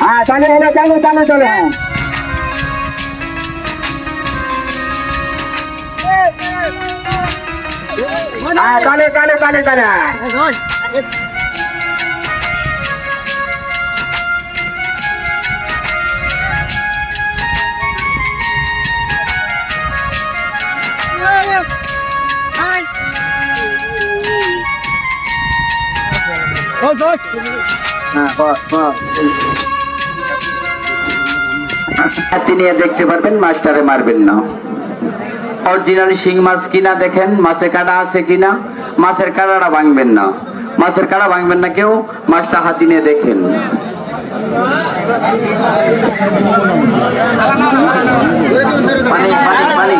হ্যাঁ চালু চালু চালু চলে হ্যাঁ হ্যাঁ চালে চালে চালে চালে নিয়ে দেখতে পারবেন মাছটারে মারবেন না অরিজিনাল শিং মাছ কিনা দেখেন মাছে কাটা আছে কিনা মাছের কাটাটা ভাঙবেন না মাছের কাটা ভাঙবেন না কেউ মাছটা হাতি নিয়ে দেখেন পানি পানি পানি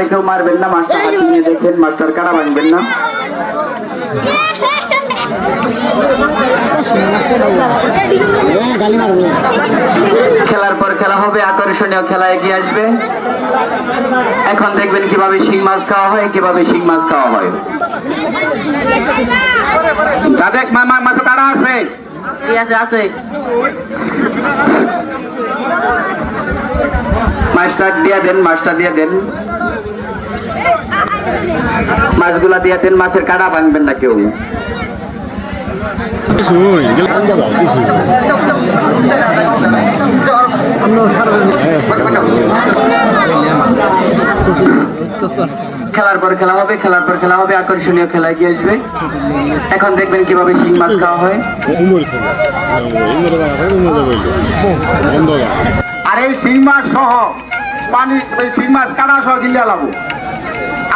মাছটারে কেউ মারবেন না মাছটা হাতি নিয়ে দেখেন মাছটার কাটা ভাঙবেন না। খেলার পর খেলা হবে আকর্ষণীয় খেলা এগিয়ে আসবে। এখন দেখবেন কীভাবে শিং মাছ খাওয়া হয় কীভাবে শিং মাছ খাওয়া হয়। যাদের মামা মাছ কাটা আছে। কি আছে আছে। মাছটা দিয়ে দেন মাস্টার দিয়ে দেন। মাছগুলা দিয়ে দেন মাছের কাটা ভাঙবেন না কেউ। খেলার পর খেলা হবে খেলার পর খেলা হবে আকর্ষণীয় খেলা এগিয়ে আসবে। এখন দেখবেন কীভাবে শিং মাছ খাওয়া হয়। আর এই শিং মাছ সহ পানি ওই শিং মাছ কাটা সহ গিলিয়া লাবো।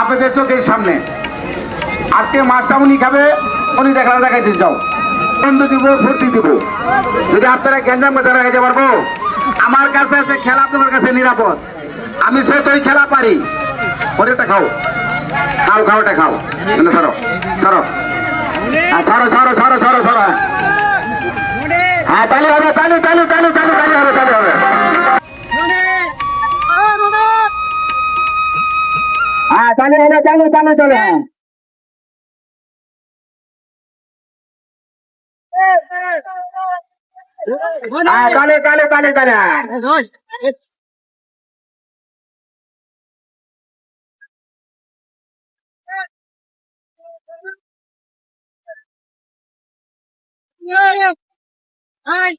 আপনাদের চোখের সামনে আজকে মাছটা উনি খাবে উনি দেখা দেখাইতে যাও বন্ধ দিব ফুর্তি দিব যদি আপনারা গ্যাঞ্জাম করতে রাখাইতে পারব আমার কাছে আছে খেলা আপনার কাছে নিরাপদ আমি যতই খেলা পারি ওটা খাও খাও খাও ওটা খাও মানে ধরো হ্যাঁ, ধরো ধরো ধরো ধরো ধরো হ্যাঁ। হ্যাঁ তাহলে হবে তাহলে তাহলে তাহলে তাহলে তাহলে হবে তাহলে হবে হ্যাঁ চালু হলো চালু চালু চলে হ্যাঁ। হ্যাঁ চালে চালে চালে চালে হ্যাঁ।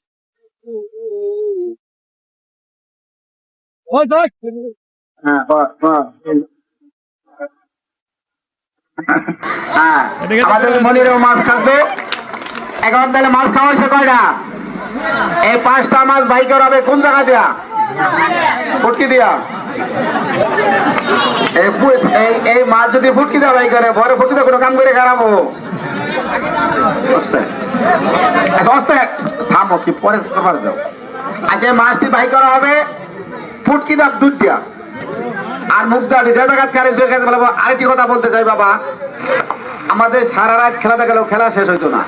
বস বস হ্যাঁ আমাদের মনিরও মাছ খাবে। এখন তাহলে মাছ খাওয়া সে কয়টা? এই পাঁচটা মাছ কোন জায়গা দিয়া? ফুটকি দিয়া। এই মাছ যদি ফুটকি দেওয়া ভাই করে বড় ফুটকি দিয়ে কোনো কাম করে খারাপো থামো কি পরে মাছটি বাই করা হবে ফুটকি দাও দুধ দিয়া। আর মুখ দাঁড়ি যে জায়গা কারে বলব, আরেকটি কথা বলতে চাই বাবা। আমাদের সারা রাত খেলা দেখালেও খেলা শেষ হইতো না।